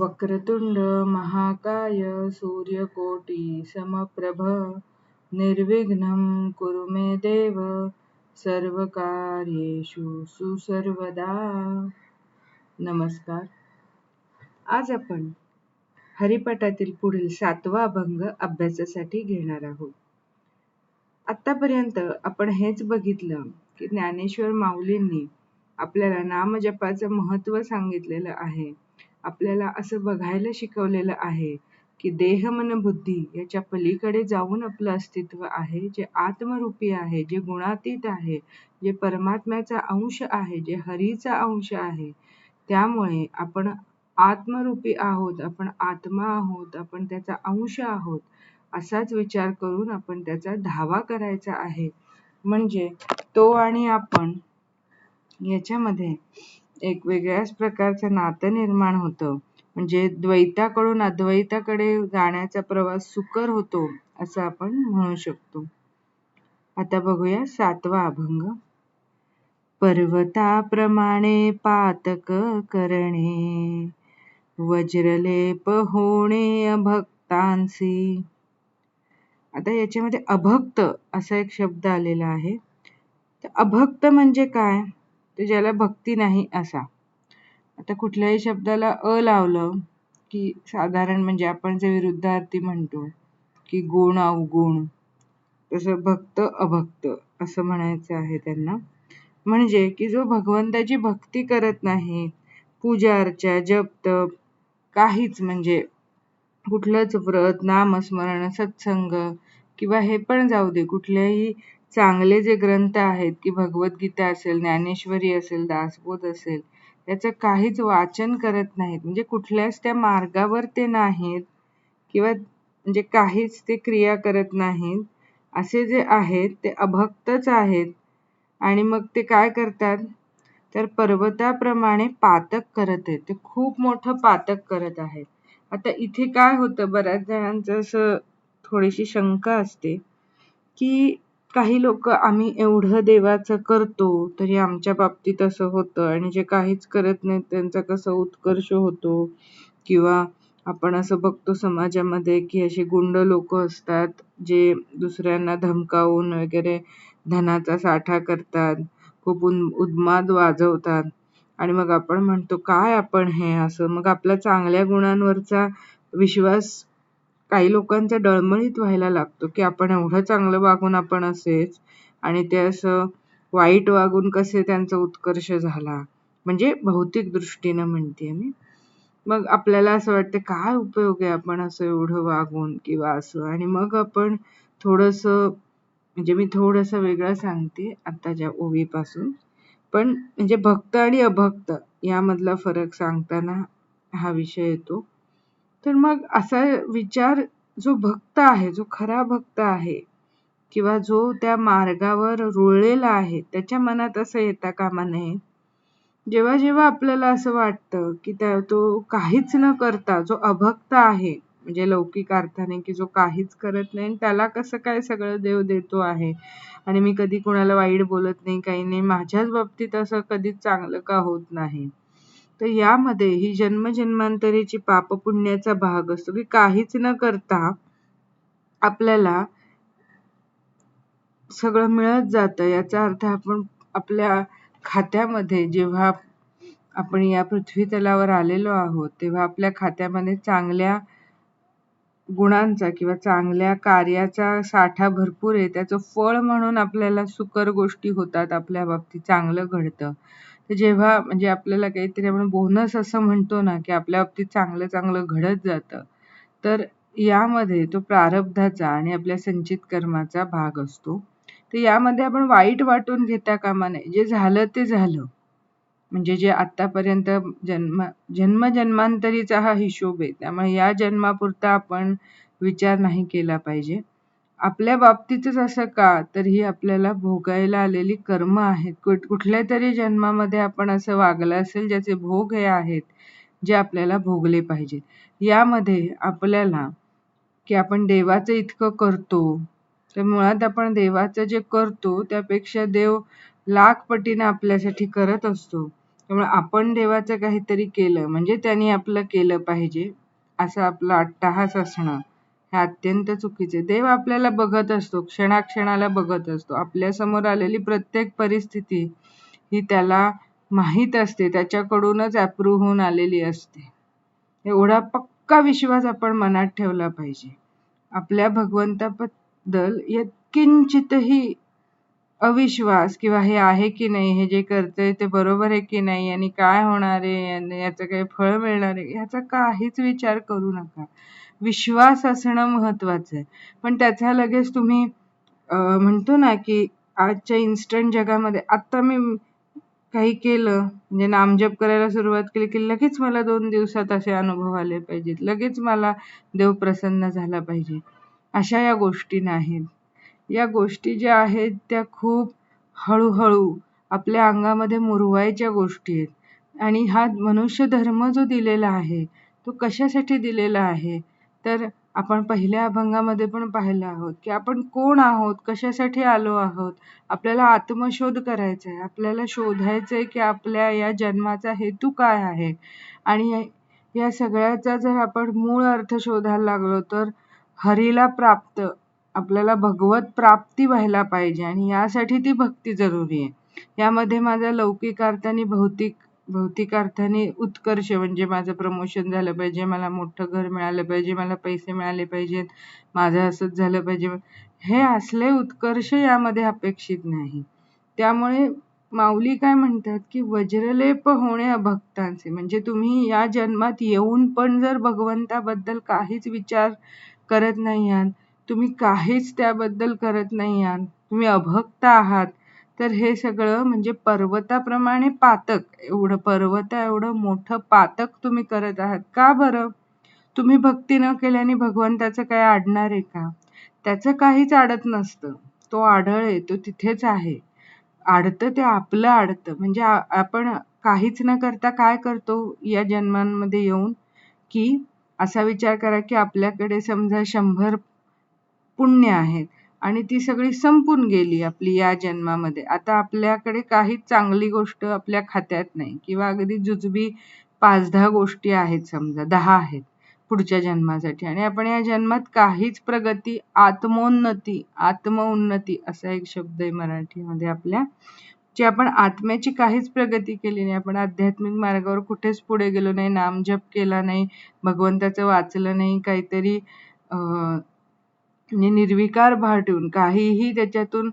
वक्रतुंड महाकाय सूर्यकोटी समप्रभ निर्विघ्नं कुरु मे देव सर्वकार्येषु सुसर्वदा। नमस्कार। आज आपण हरिपाठातील पुढील सातवा अभंग अभ्यासासाठी घेणार आहोत. आतापर्यंत आपण हेच बघितलं की ज्ञानेश्वर माऊलींनी आपल्याला नामजपाचं महत्त्व सांगितलेलं आहे. आपल्याला असं बघायला शिकवलेलं आहे की देह मन बुद्धी याच्या पलीकडे जाऊन आपलं अस्तित्व आहे जे आत्मरूपी आहे जे गुणातीत आहे जे परमात्म्याचा अंश आहे जे हरीचा अंश आहे. त्यामुळे आपण आत्मरूपी आहोत आपण आत्मा आहोत आपण त्याचा अंश आहोत असाच विचार करून आपण त्याचा धावा करायचा आहे. म्हणजे तो आणि आपण याच्यामध्ये एक वेगळ्याच प्रकारचं नातं निर्माण होतं. म्हणजे द्वैताकडून अद्वैताकडे जाण्याचा प्रवास सुकर होतो असं आपण म्हणू शकतो. आता बघूया सातवा अभंग. पर्वताप्रमाणे पातक करणे वज्रलेप होणे अभक्तांसी. आता याच्यामध्ये अभक्त असा एक शब्द आलेला आहे. तर अभक्त म्हणजे काय? तर ज्याला भक्ती नाही असा. आता कुठल्याही शब्दाला अ लावलं की साधारण म्हणजे आपण जे विरुद्धार्थी म्हणतो की गुण अवगुण तसं भक्त अभक्त असं म्हणायचं आहे त्यांना. म्हणजे की जो भगवंताची भक्ती करत नाही पूजा अर्चा जप तप काहीच म्हणजे कुठलंच व्रत नामस्मरण सत्संग किंवा हे पण जाऊ दे कुठल्याही चांगले जे ग्रंथ आहेत की भगवद्गीता असेल ज्ञानेश्वरी असेल दासबोध असेल याचं काहीच वाचन करत नाहीत. म्हणजे कुठल्याच त्या मार्गावर ते नाहीत किंवा म्हणजे काहीच ते क्रिया करत नाहीत. असे जे आहेत ते अभक्तच आहेत. आणि मग ते काय करतात? तर पर्वताप्रमाणे पातक करत आहेत. ते खूप मोठं पातक करत आहेत. आता इथे काय होतं? बऱ्याच जणांचं असं थोडीशी शंका असते की काही लोक आम्ही एवढं देवाचं करतो तरी आमच्या बाबतीत असं होतं. आणि जे काहीच करत नाहीत त्यांचा कसा उत्कर्ष होतो? किंवा आपण असं बघतो समाजामध्ये की असे गुंड लोक असतात जे दुसऱ्यांना धमकावून वगैरे धनाचा साठा करतात खूप उन्माद वाजवतात. आणि मग आपण म्हणतो काय आपण हे? असं. मग आपल्या चांगल्या गुणांवरचा विश्वास काही लोकांचा डळमळीत व्हायला लागतो की आपण एवढं चांगलं वागून आपण असेच आणि ते असं वाईट वागून कसे त्यांचा उत्कर्ष झाला. म्हणजे भौतिक दृष्टीनं म्हणते मी. मग आपल्याला असं वाटतं काय उपयोग आहे आपण असं एवढं वागून किंवा असं? आणि मग आपण थोडंसं म्हणजे मी थोडंसं वेगळं सांगते आत्ताच्या ओवीपासून. पण म्हणजे भक्त आणि अभक्त यामधला फरक सांगताना हा विषय येतो. तर मग असा विचार जो भक्त आहे जो खरा भक्त आहे किंवा जो त्या मार्गावर रुळलेला आहे त्याच्या मनात असं येता कामा नये जेव्हा जेव्हा आपल्याला असं वाटतं की त्या तो काहीच न करता जो अभक्त आहे म्हणजे लौकिक अर्थाने की जो काहीच करत नाही त्याला कसं काय सगळं देव देतो आहे? आणि मी कधी कोणाला वाईट बोलत नाही काही नाही माझ्याच बाबतीत असं कधीच चांगलं का होत नाही? तर यामध्ये ही जन्मजन्मांतरीची पापपुण्याचा भाग असतो की काहीच न करता आपल्याला सगळं मिळत जातं. याचा अर्थ आपण आपल्या खात्यामध्ये जेव्हा आपण या पृथ्वी तलावर आलेलो आहोत तेव्हा आपल्या खात्यामध्ये चांगल्या गुणांचा किंवा चांगल्या कार्याचा साठा भरपूर आहे. त्याचं फळ म्हणून आपल्याला सुकर गोष्टी होतात आपल्या बाबतीत. चांगलं घडतं. तर जेव्हा म्हणजे आपल्याला काहीतरी आपण बोनस असं म्हणतो ना की आपल्या बाबतीत चांगलं चांगलं घडत जातं तर यामध्ये तो प्रारब्धाचा आणि आपल्या संचित कर्माचा भाग असतो. तर यामध्ये आपण वाईट वाटून घेता कामा नये. जे झालं ते झालं. म्हणजे जे आतापर्यंत जन्म जन्मजन्मांतरीचा हा हिशोब आहे. त्यामुळे या जन्मापुरता आपण विचार नाही केला पाहिजे. आपल्या बाबतीतच असं का? तर ही आपल्याला भोगायला आलेली कर्म आहेत. कुठल्या तरी जन्मामध्ये आपण असं वागलं असेल ज्याचे भोग हे आहेत जे आपल्याला भोगले पाहिजे यामध्ये आपल्याला की आपण देवाचं इतकं करतो तर मुळात आपण देवाचं जे करतो त्यापेक्षा देव लाख पटीने आपल्यासाठी करत असतो. त्यामुळे आपण देवाचं काहीतरी केलं म्हणजे त्यांनी आपलं केलं पाहिजे असं आपलं अट्टहास असणं. हे अत्यंत चुकीचे. देव आपल्याला बघत असतो क्षणाक्षणाला बघत असतो. आपल्यासमोर आलेली प्रत्येक परिस्थिती ही त्याला माहीत असते त्याच्याकडूनच अप्रूव्ह होऊन आलेली असते. एवढा पक्का विश्वास आपण मनात ठेवला पाहिजे. आपल्या भगवंताबद्दल किंचितही अविश्वास किंवा हे आहे की नाही हे जे करतंय ते बरोबर आहे की नाही आणि काय होणार आहे याचं काही फळ मिळणार आहे याचा काहीच विचार करू नका. विश्वास असणं महत्वाचं आहे. पण त्याचा लगेच तुम्ही म्हणतो ना की आजच्या इन्स्टंट जगामध्ये आत्ता मी काही केलं म्हणजे नामजप करायला सुरुवात केली की लगेच मला दोन दिवसात असे अनुभव आले पाहिजेत. लगेच मला देव प्रसन्न झाला पाहिजे. अशा या गोष्टी नाहीत. या गोष्टी ज्या आहेत त्या खूप हळूहळू आपल्या अंगामध्ये मुरवायच्या गोष्टी आहेत. आणि हा मनुष्य धर्म जो दिलेला आहे तो कशासाठी दिलेला आहे? तर आपण पहिल्या अभंगामध्ये पण पाहिलं आहोत की आपण कोण आहोत कशासाठी आलो आहोत आपल्याला आत्मशोध करायचा आहे आपल्याला शोधायचं आहे की आपल्या या जन्माचा हेतू काय आहे. आणि या सगळ्याचा जर आपण मूळ अर्थ शोधायला लागलो तर हरीला प्राप्त आपल्याला भगवत प्राप्ती व्हायला पाहिजे आणि यासाठी ती भक्ती जरुरी आहे. यामध्ये माझा लौकिकार्थ आणि भौतिक भौतिक अर्थाने उत्कर्ष म्हणजे माझं प्रमोशन झालं पाहिजे मला मोठं घर मिळालं पाहिजे मला पैसे मिळाले पाहिजेत माझं असंच झालं पाहिजे. हे असले उत्कर्ष यामध्ये अपेक्षित नाही. त्यामुळे माऊली काय म्हणतात की वज्रलेप होणे अभक्तांचे. म्हणजे तुम्ही या जन्मात येऊन पण जर भगवंताबद्दल काहीच विचार करत नाही आहात तुम्ही काहीच त्याबद्दल करत नाही आहात तुम्ही अभक्त आहात तर हे सगळं म्हणजे पर्वताप्रमाणे पातक. एवढं पर्वता एवढं मोठं पातक तुम्ही करत आहात. का बरं? तुम्ही भक्ती न केल्याने भगवंताचं काय आडणार आहे का? त्याचं काहीच आडत नसतं. तो आढळ आहे तो तिथेच आहे. आडतं ते आपलं आडतं. म्हणजे आपण काहीच न करता काय करतो या जन्मांमध्ये येऊन? की असा विचार करा की आपल्याकडे समजा शंभर पुण्य आहेत. आणि ती सगळी संपून गेली आपली या जन्मामध्ये. आता आपल्याकडे काहीच चांगली गोष्ट आपल्या खात्यात नाही. किंवा अगदी जुजबी पाच दहा गोष्टी आहेत समजा दहा आहेत पुढच्या जन्मासाठी. आणि आपण या जन्मात काहीच प्रगती आत्मोन्नती आत्मउन्नती असा एक शब्द आहे मराठीमध्ये आपल्या जी आपण आत्म्याची काहीच प्रगती केली नाही. आपण आध्यात्मिक मार्गावर कुठेच पुढे गेलो नाही नामजप केला नाही भगवंताचं वाचलं नाही काहीतरी आणि निर्विकार भाव ठेवून काहीही त्याच्यातून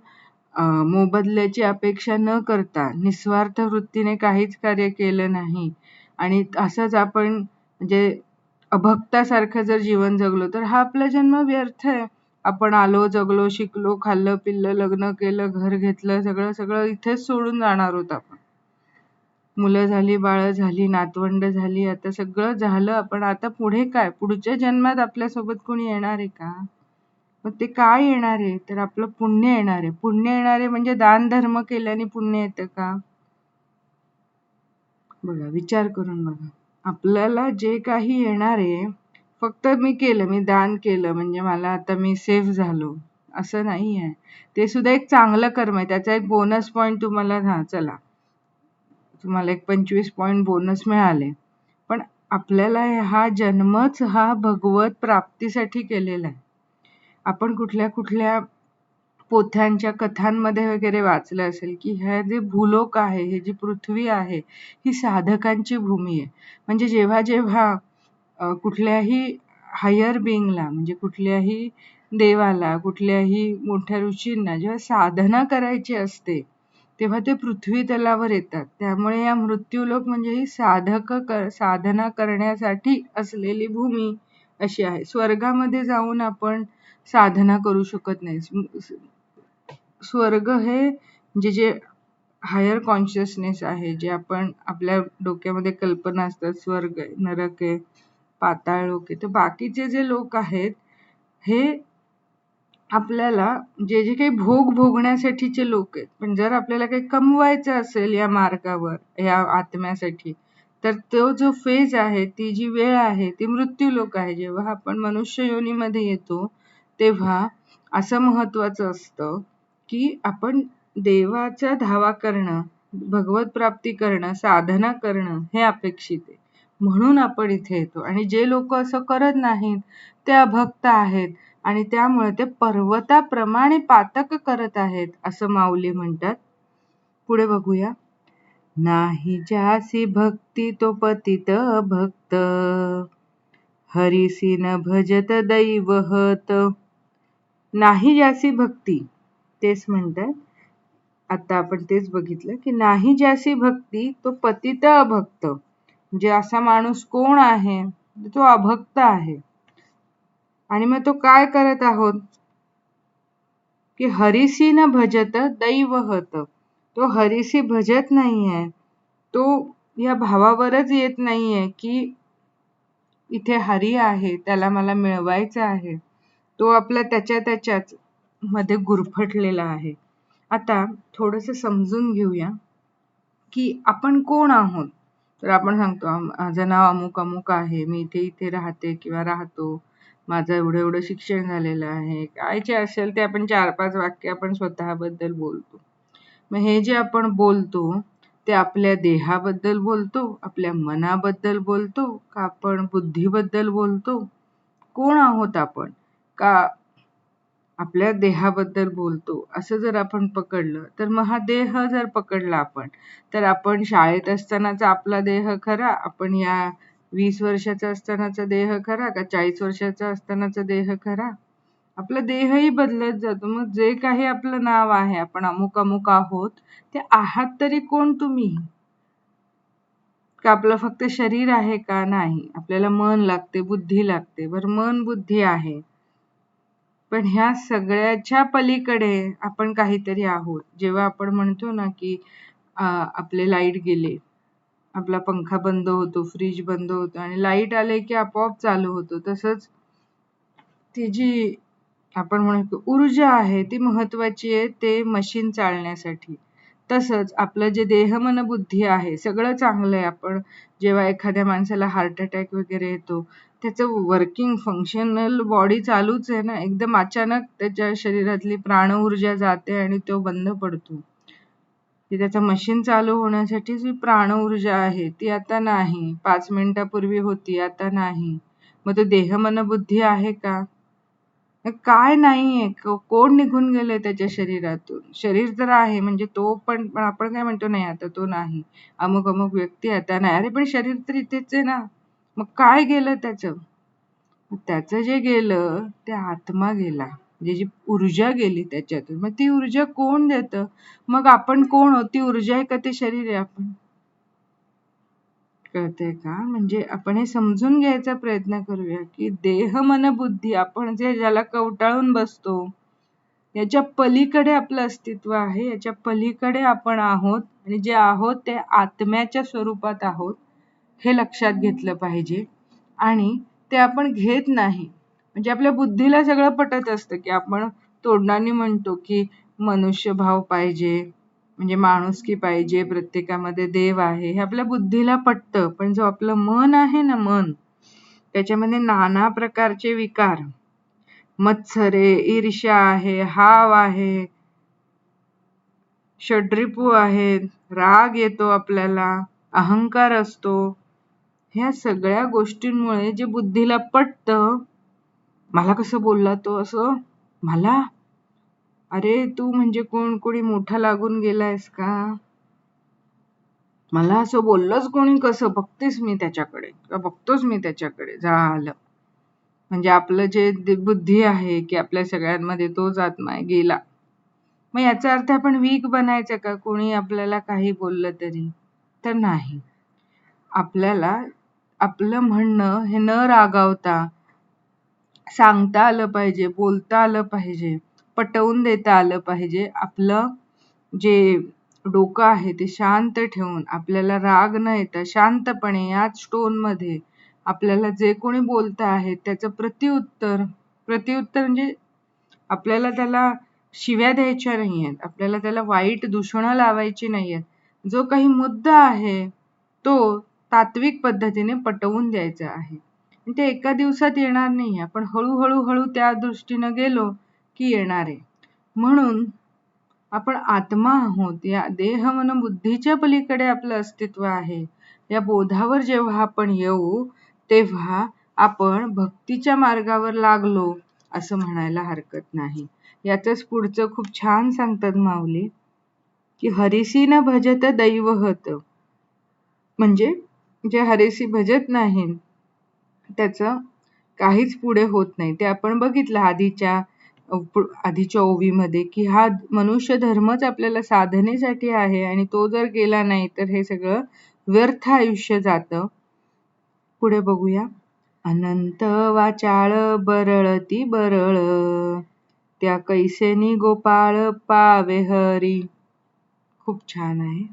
मोबदल्याची अपेक्षा न करता निस्वार्थ वृत्तीने काहीच कार्य केलं नाही. आणि असंच आपण म्हणजे अभक्तासारखं जर जीवन जगलो तर हा आपला जन्म व्यर्थ आहे. आपण आलो जगलो शिकलो खाल्लं पिल्लं लग्न केलं घर घेतलं सगळं सगळं इथेच सोडून जाणार होत आपण. मुलं झाली बाळं झाली नातवंड झाली आता सगळं झालं पण आता पुढे काय? पुढच्या जन्मात आपल्यासोबत कोणी येणार आहे का? मग ते काय येणार आहे? तर आपलं पुण्य येणार आहे. पुण्य येणार आहे म्हणजे दान धर्म केल्याने पुण्य येतं का? बघा विचार करून बघा. आपल्याला जे काही येणार आहे फक्त मी केलं मी दान केलं म्हणजे मला आता मी सेफ झालो. असं नाही आहे. ते सुद्धा एक चांगलं कर्म आहे. त्याचा एक बोनस पॉईंट तुम्हाला हा चला. तुम्हाला एक पंचवीस पॉईंट बोनस मिळाले. पण आपल्याला हा जन्मच हा भगवत प्राप्तीसाठी केलेला आहे. आपण कुठल्या कुठल्या पोथ्यांच्या कथांमध्ये वगैरे वाचलं असेल की हे जे भूलोक आहे हे जी पृथ्वी आहे ही साधकांची भूमी आहे. म्हणजे जेव्हा जेव्हा कुठल्याही हायर बिंगला म्हणजे कुठल्याही देवाला कुठल्याही मोठ्या ऋषींना जेव्हा साधना करायची असते तेव्हा ते पृथ्वी तलावर येतात. त्यामुळे या मृत्यूलोक म्हणजे ही साधक साधना करण्यासाठी असलेली भूमी अशी आहे. स्वर्गामध्ये जाऊन आपण साधना करू शकत नाही. स्वर्ग हे म्हणजे जे जे हायर कॉन्शियसनेस आहे जे आपण आपल्या डोक्यामध्ये कल्पना असतात स्वर्ग आहे नरक आहे पाताळ लोक आहे तर बाकीचे जे लोक आहेत हे आपल्याला जे जे काही भोग भोगण्यासाठीचे लोक आहेत पण जर आपल्याला काही कमवायचं असेल या मार्गावर या आत्म्यासाठी तर तो जो फेज आहे ती जी वेळ आहे ती मृत्यू लोक आहे. जेव्हा आपण मनुष्य योनीमध्ये येतो तेव्हा असं महत्वाचं असतं की आपण देवाचा धावा करणं भगवत प्राप्ती करणं साधना करणं हे अपेक्षित आहे. म्हणून आपण इथे येतो. आणि जे लोक असं करत नाहीत ते अभक्त आहेत आणि त्यामुळे ते पर्वताप्रमाणे पातक करत आहेत असं माऊली म्हणतात. पुढे बघूया. नाही ज्यासी भक्ती तो पतित भक्त हरिसी न भजत दैवहत. नाही ज्यासी भक्ती. तेच म्हणतात. आता आपण तेच बघितलं की नाही ज्यासी भक्ती तो पतित अभक्त. म्हणजे असा माणूस कोण आहे? तो अभक्त आहे. आणि मग तो काय करत आहोत? की हरिसी न भजत दैवहत. तो हरिसी भजत नाहीये. तो या भावावरच येत नाहीये की इथे हरी आहे त्याला मला मिळवायचं आहे. तो आपला त्याच्या त्याच्याच मध्ये गुरफटलेला आहे. आता थोडस समजून घेऊया की आपण कोण आहोत? तर आपण सांगतो माझं नाव अमुक अमुक आहे. मी इथे इथे राहते किंवा राहतो. माझं एवढं एवढं शिक्षण झालेलं आहे. काय जे असेल ते आपण चार पाच वाक्य आपण स्वतःबद्दल बोलतो. मग हे जे आपण बोलतो ते आपल्या देहाबद्दल बोलतो आपल्या मनाबद्दल बोलतो का आपण बुद्धीबद्दल बोलतो? कोण आहोत आपण? का आपल्या देहाबद्दल बोलतो? असं जर आपण पकडलं तर मग हा देह जर पकडला आपण तर आपण शाळेत असतानाचा आपला देह खरा? आपण या वीस वर्षाचा असतानाचा देह खरा का चाळीस वर्षाचा असतानाचा देह खरा? आपला देहही बदलत जातो. मग जे काही आपलं नाव आहे आपण अमुक अमुक आहोत ते आहात तरी कोण तुम्ही? का आपलं फक्त शरीर आहे का नाही? आपल्याला मन लागते बुद्धी लागते. बर मन बुद्धी आहे. पण ह्या सगळ्याच्या पलीकडे आपण काहीतरी आहोत. जेव्हा आपण म्हणतो ना की आपले लाइट गेले आपला पंखा बंद होतो फ्रीज बंद होतो आणि लाइट आले की आपोआप चालू होतो तसंच ती जी आपण म्हणतो ऊर्जा आहे ती महत्वाची आहे ते मशीन चालण्यासाठी. तसंच आपलं जे देह मन बुद्धी आहे सगळं चांगलं आहे. आपण जेव्हा एखाद्या माणसाला हार्ट अटॅक वगैरे येतो त्याचं वर्किंग फंक्शनल बॉडी चालूच आहे ना. एकदम अचानक त्याच्या शरीरातली प्राण ऊर्जा जाते आणि तो बंद पडतो. ती त्याचं मशीन चालू होण्यासाठी जी प्राण ऊर्जा आहे ती आता नाही. पाच मिनिटापूर्वी होती आता नाही. मग तो देह मनबुद्धी आहे का? काय नाहीये. कोण निघून गेले त्याच्या शरीरातून? शरीर तर आहे म्हणजे तो पण आपण काय म्हणतो नाही आता तो नाही. अमुक अमुक व्यक्ती आता नाही. अरे पण शरीर तर इथेच आहे ना. मग काय गेलं त्याचं? त्याचं जे गेलं ते आत्मा गेला. म्हणजे जी ऊर्जा गेली त्याच्यातून. मग ती ऊर्जा कोण देतं? मग आपण कोण ती ऊर्जा आहे का ते शरीर आहे आपण? कळतंय का? म्हणजे आपण हे समजून घ्यायचा प्रयत्न करूया की देह मन बुद्धी आपण जे ज्याला कवटाळून बसतो याच्या पलीकडे आपलं अस्तित्व आहे याच्या पलीकडे आपण आहोत आणि जे आहोत ते आत्म्याच्या स्वरूपात आहोत. हे लक्षात घेतलं पाहिजे. आणि ते आपण घेत नाही. म्हणजे आपल्या बुद्धीला सगळं पटत असतं की आपण तोंडाने म्हणतो की मनुष्यभाव पाहिजे म्हणजे माणुसकी पाहिजे प्रत्येकामध्ये देव आहे. हे आपल्या बुद्धीला पटतं पण जो आपलं मन आहे ना मन त्याच्यामध्ये नाना प्रकारचे विकार. मत्सरे ईर्ष्या आहे हाव आहे षड्रिपू आहेत राग येतो आपल्याला अहंकार असतो. ह्या सगळ्या गोष्टींमुळे जे बुद्धीला पटतं मला कसं बोलला तो असं? मला? अरे तू म्हणजे कोण? कोणी मोठा लागून गेलायस का? मला असं बोललंच कोणी कसं? बघतेस मी त्याच्याकडे. का बघतोच मी त्याच्याकडे. झालं. म्हणजे आपलं जे बुद्धी आहे की आपल्या सगळ्यांमध्ये तोच आत्मा गेला. मग याचा अर्थ आपण वीक बनायचं का? कोणी आपल्याला काही बोललं तरी? तर नाही. आपल्याला आपलं म्हणणं हे न रागावता सांगता आलं पाहिजे बोलता आलं पाहिजे पटवून देता आलं पाहिजे. आपलं जे डोकं आहे ते शांत ठेवून आपल्याला राग न येता शांतपणे याच मध्ये आपल्याला जे कोणी बोलता आहे त्याचं प्रतिउत्तर प्रतिउत्तर म्हणजे आपल्याला त्याला शिव्या द्यायच्या नाही आहेत आपल्याला त्याला वाईट दूषणं लावायची नाही आहेत जो काही मुद्दा आहे तो तात्विक पद्धतीने पटवून द्यायचं आहे. ते एका दिवसात येणार नाही आपण हळूहळू हळू त्या दृष्टीनं गेलो की येणार आहे. म्हणून आपण आत्मा आहोत. या देह मन बुद्धीच्या पलीकडे आपलं अस्तित्व आहे. या बोधावर जेव्हा आपण येऊ तेव्हा आपण भक्तीच्या मार्गावर लागलो असं म्हणायला हरकत नाही. याचंच पुढचं खूप छान सांगतात माऊली की हरिसी न भजत दैव होत म्हणजे जे हरेशी भजत नाही त्याचं काहीच पुढे होत नाही. ते आपण बघितलं आधीच्या आधीच्या ओवीमध्ये की हा मनुष्य धर्मच आपल्याला साधनेसाठी आहे आणि तो जर गेला नाही तर हे सगळं व्यर्थ आयुष्य जातं. पुढे बघूया. अनंत वाचाळ बरळती बरळ त्या कैसेनी गोपाळ पावे हरी. खूप छान आहे.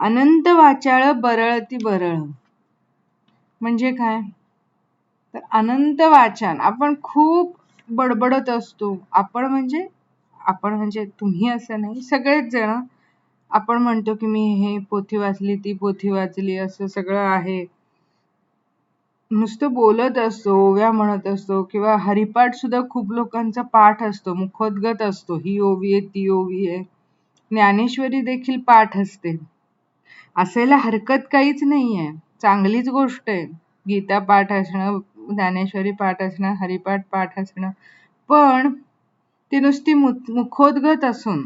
अनंत वाचाळ बरळती बरळ. म्हणजे काय? तर अनंत वाचन आपण खूप बडबडत असतो. आपण म्हणजे आपण म्हणजे तुम्ही असं नाही. सगळेच जण आपण म्हणतो की मी हे पोथी वाचली ती पोथी वाचली असं सगळं आहे. नुसतं बोलत असतो ओव्या म्हणत असतो किंवा हरिपाठ सुद्धा खूप लोकांचा पाठ असतो मुखोद्गत असतो. ही ओवी आहे ती ओवी आहे. ज्ञानेश्वरी देखील पाठ असते. असायला हरकत काहीच नाही आहे चांगलीच गोष्ट आहे. गीता पाठ असणं ज्ञानेश्वरी पाठ असणं हरिपाठ पाठ असणं. पण ती नुसती मुखोद्गत असून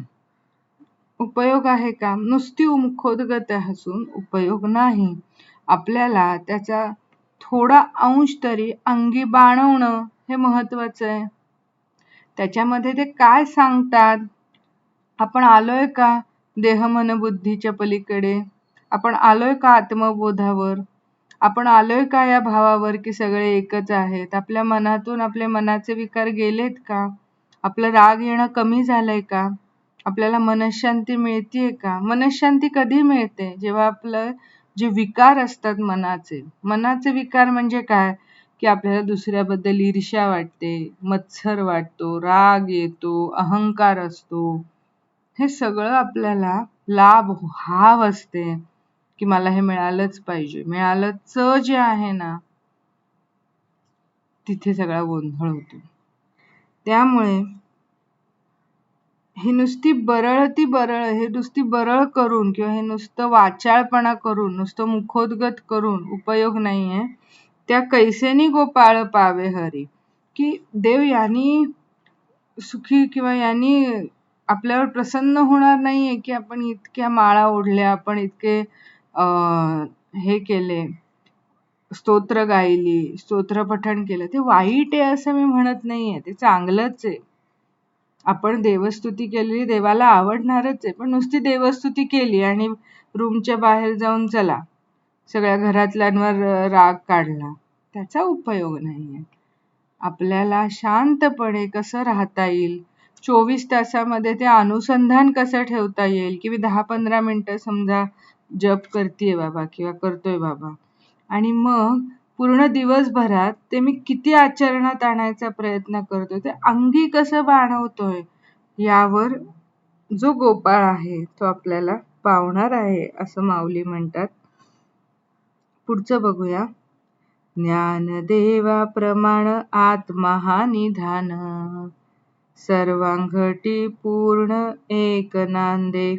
उपयोग आहे का? नुसती मुखोद्गत असून उपयोग नाही. आपल्याला त्याचा थोडा अंश तरी अंगी बाणवणं हे महत्वाचं आहे. त्याच्यामध्ये ते काय सांगतात? आपण आलोय का देह मन बुद्धीच्या पलीकडे? आपण आलोय का आत्मबोधावर? आपण आलोय का या भावावर की सगळे एकच आहेत? आपल्या मनातून आपले मनाचे विकार गेलेत का? आपलं राग येणं कमी झालंय का? आपल्याला मनशांती मिळतीये का? मनशांती कधी मिळते? जेव्हा आपलं जे विकार असतात मनाचे. मनाचे विकार म्हणजे काय? की आपल्याला दुसऱ्याबद्दल ईर्ष्या वाटते मत्सर वाटतो राग येतो अहंकार असतो. हे सगळं आपल्याला लाभ हाव असते. की मला हे मिळालंच पाहिजे. मिळालंच जे आहे ना तिथे सगळा गोंधळ होतो. त्यामुळे ही नुसती बरळ ती बरळ हे नुसती बरळ करून किंवा हे नुसतं वाचाळपणा करून नुसतं मुखोद्गत करून उपयोग नाहीये त्या कैसेनी गोपाळ पावे हरी. की देव यांनी सुखी किंवा यांनी आपल्यावर प्रसन्न होणार नाहीये की आपण इतक्या माळा ओढल्या आपण इतके हे केले स्तोत्र गायली स्तोत्र पठण केलं. ते वाईट आहे असं मी म्हणत नाहीये. ते चांगलंच आहे. आपण देवस्तुती केलेली देवाला आवडणारच आहे. पण नुसती देवस्तुती केली आणि रूमच्या बाहेर जाऊन चला. सगळ्या घरातल्यांवर राग काढला. त्याचा उपयोग नाहीये. आपल्याला शांतपणे कसं राहता येईल? चोवीस तासामध्ये ते अनुसंधान कसं ठेवता येईल? की दहा पंधरा मिनटं समजा जप करतेय बाबा किंवा करतोय बाबा. आणि मग पूर्ण दिवसभरात ते मी किती आचरणात आणायचा प्रयत्न करतोय ते अंगी कसं बाणवतोय यावर जो गोपाळ आहे तो आपल्याला पावणार आहे असं माऊली म्हणतात. पुढचं बघूया. ज्ञानदेवा प्रमाण आत्महा निधान. सर्वांघटी पूर्ण एक नांदे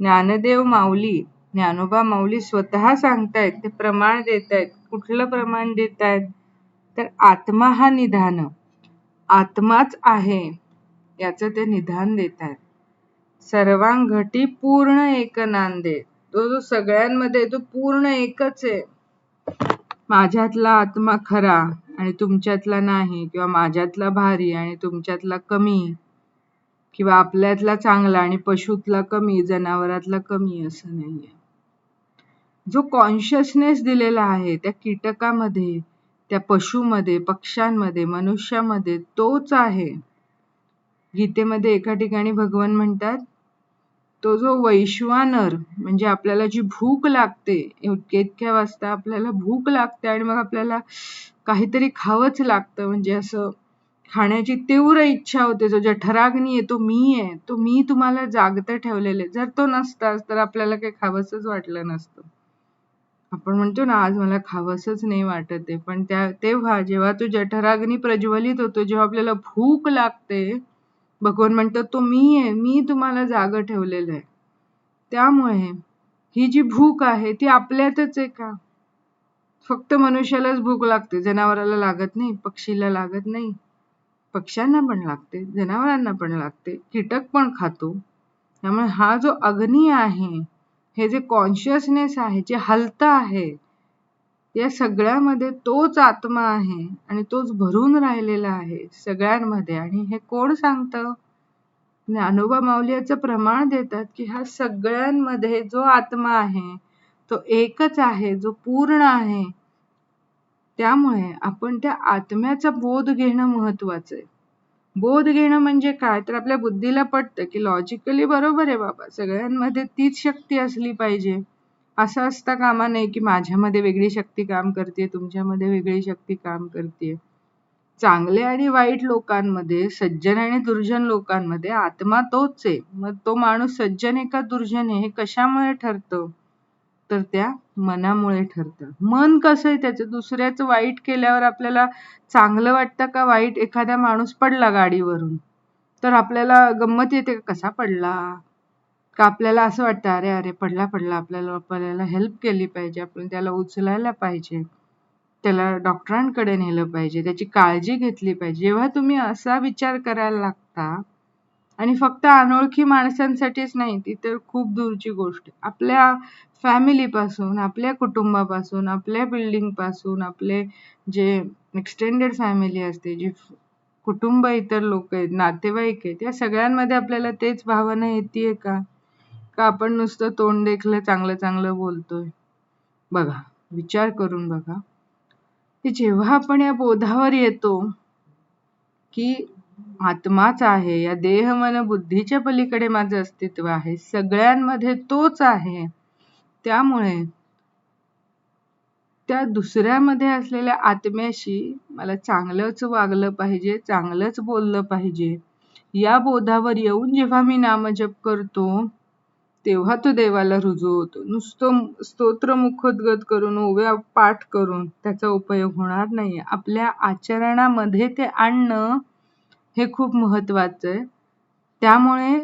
ज्ञानदेव माऊली ज्ञानोबा माऊली स्वतः सांगतायत ते प्रमाण देत आहेत कुठलं प्रमाण देत आहेत तर आत्मा हा निधान. आत्माच आहे. याचं ते निधान देत आहेत सर्वांघटी पूर्ण एक नांदे तो जो सगळ्यांमध्ये तो पूर्ण एकच आहे. माझ्यातला आत्मा खरा आणि तुमच्यातला नाही किंवा माझ्यातला भारी आणि तुमच्यातला कमी. किंवा आपल्यातला चांगला आणि पशुतला कमी जनावरातला कमी असं नाहीये. जो कॉन्शियसनेस दिलेला आहे त्या कीटकामध्ये त्या पशुमध्ये पक्ष्यांमध्ये मनुष्यामध्ये तोच आहे. गीतेमध्ये एका ठिकाणी भगवान म्हणतात तो जो वैश्वानर म्हणजे आपल्याला जी भूक लागते इतक्या इतक्या वाजता आपल्याला भूक लागते आणि मग आपल्याला काहीतरी खावंच लागतं. म्हणजे असं खाण्याची तीव्र इच्छा होते. जो जठराग्नी आहे तो मी आहे. तो मी तुम्हाला जागत ठेवलेले. जर तो नसताच तर आपल्याला काही खावंसंच वाटलं नसतं. आपण म्हणतो ना आज मला खावंसंच नाही वाटत आहे. पण त्या तेव्हा जेव्हा तो जठराग्नी प्रज्वलित होतो जेव्हा आपल्याला भूक लागते भगवान म्हणतो तो मी आहे. मी तुम्हाला जाग ठेवलेलं आहे. त्यामुळे ही जी भूक आहे ती आपल्यातच आहे का? फक्त मनुष्यालाच भूक लागते. जनावराला लागत नाही पक्षीला लागत नाही. पक्ष्यांना पण लागते जनावरांना पण लागते कीटक पण खातो. त्यामुळे हा जो अग्नी आहे हे जे कॉन्शियसनेस आहे जे हलतं आहे या सगळ्यामध्ये तोच आत्मा आहे आणि तोच भरून राहिलेला आहे सगळ्यांमध्ये. आणि हे कोण सांगतं? ज्ञानोबा माऊलीचं प्रमाण देतात की हा सगळ्यांमध्ये जो आत्मा आहे तो एकच आहे जो पूर्ण आहे. त्यामुळे आपण त्या आत्म्याचा बोध घेणं महत्वाचं आहे. बोध घेणं म्हणजे काय? तर आपल्या बुद्धीला पटतं की लॉजिकली बरोबर आहे बाबा. सगळ्यांमध्ये तीच शक्ती असली पाहिजे. असं असता कामा नाही की माझ्यामध्ये वेगळी शक्ती काम करते तुमच्यामध्ये वेगळी शक्ती काम करते चांगले आणि वाईट लोकांमध्ये सज्जन आणि दुर्जन लोकांमध्ये आत्मा तोच आहे. मग तो माणूस सज्जन आहे का दुर्जन आहे हे कशामुळे ठरतं? तर त्या मनामुळे ठरतं. मन कसं आहे त्याचं? दुसऱ्याचं वाईट केल्यावर आपल्याला चांगलं वाटतं का? वाईट एखादा माणूस पडला गाडीवरून. तर आपल्याला गंमत येते का? कसा पडला? का आपल्याला असं वाटतं अरे अरे पडला पडला. आपल्याला आपल्याला हेल्प केली पाहिजे. आपण त्याला उचलायला पाहिजे. त्याला डॉक्टरांकडे नेलं पाहिजे. त्याची काळजी घेतली पाहिजे. जेव्हा तुम्ही असा विचार करायला लागता आणि फक्त अनोळखी माणसांसाठीच नाही ती तर खूप दूरची गोष्ट. आपल्या फॅमिलीपासून आपल्या कुटुंबापासून आपल्या बिल्डिंगपासून आपले जे एक्सटेंडेड फॅमिली असते जी कुटुंब इतर लोक आहेत नातेवाईक आहेत या सगळ्यांमध्ये आपल्याला तेच भावना येते का? का आपण नुसतं तोंड देखलं चांगलं चांगलं बोलतोय? बघा विचार करून बघा. की जेव्हा आपण या बोधावर येतो की आत्माच आहे. या देह मन बुद्धीच्या पलीकडे माझं अस्तित्व आहे. सगळ्यांमध्ये तोच आहे. त्यामुळे त्या दुसऱ्यामध्ये असलेल्या आत्म्याशी मला चांगलंच वागलं पाहिजे चांगलंच बोललं पाहिजे. या बोधावर येऊन जेव्हा मी नामजप करतो तेव्हा तो देवाला रुजू होतो. नुसतं स्तोत्र मुखोद्गत करून उभ्या पाठ करून त्याचा उपयोग होणार नाही आपल्या आचरणामध्ये ते आणणं हे खूप महत्वाचं आहे. त्यामुळे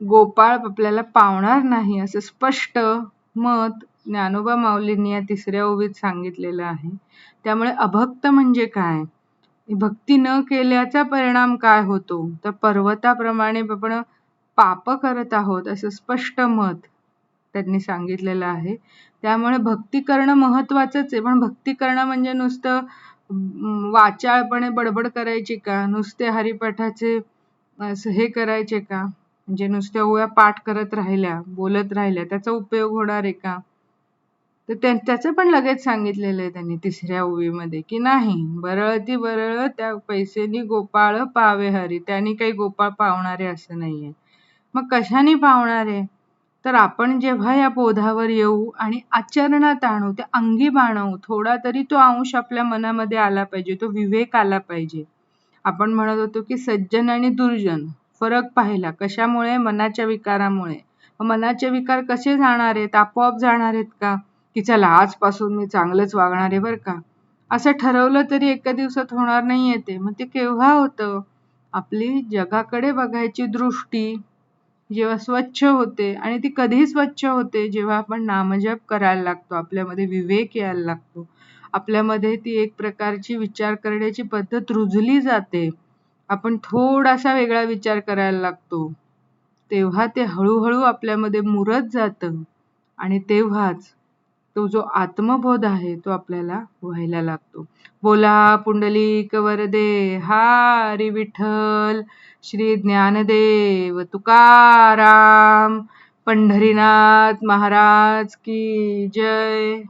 गोपाळ आपल्याला पावणार नाही असं स्पष्ट मत ज्ञानोबा माऊलींनी या तिसऱ्या ओवीत सांगितलेलं आहे. त्यामुळे अभक्त म्हणजे काय? भक्ती न केल्याचा परिणाम काय होतो? तर पर्वताप्रमाणे आपण पाप करत आहोत असं स्पष्ट मत त्यांनी सांगितलेलं आहे. त्यामुळे भक्ती करणं महत्वाचंच आहे. पण भक्ती करणं म्हणजे नुसतं वाचाळपणे बडबड करायची का? नुसते हरिपाठाचे हे करायचे का? म्हणजे नुसत्या ओव्या पाठ करत राहिल्या बोलत राहिल्या त्याचा उपयोग होणार आहे का? तर त्याचं पण लगेच सांगितलेलं आहे त्यांनी तिसऱ्या ओवीमध्ये की नाही बरळती बरळ त्या पैसेनी गोपाळ पावे हरी त्यांनी काही गोपाळ पावणारे असं नाहीये. मग कशाने पावणार? आहे तर आपण जेव्हा या बोधावर येऊ आणि आचरणात आणू ते अंगी बाणवू थोडा तरी तो अंश आपल्या मनामध्ये आला पाहिजे तो विवेक आला पाहिजे. आपण म्हणत होतो की सज्जन आणि दुर्जन फरक पाहिला कशामुळे? मनाच्या विकारामुळे. मनाचे विकार कसे जाणार आहेत? आपोआप जाणार आहेत का? की चला आजपासून मी चांगलंच वागणार आहे बरं का? असं ठरवलं तरी एका दिवसात होणार नाही येते मग ते केव्हा होतं? आपली जगाकडे बघायची दृष्टी. जेव्हा स्वच्छ होते आणि ती कधी स्वच्छ होते जेव्हा आपण नामजप करायला लागतो आपल्यामध्ये विवेक यायला लागतो. आपल्यामध्ये ती एक प्रकारची विचार करण्याची पद्धत रुजली जाते. आपण थोडासा वेगळा विचार करायला लागतो. तेव्हा ते हळूहळू आपल्यामध्ये मुरत जातं आणि तेव्हाच तो जो आत्मबोध आहे तो आपल्याला व्हायला लागतो. बोला पुंडलिक वरदे हारी विठ्ठल श्री ज्ञानदेव तुकाराम पंढरीनाथ महाराज की जय.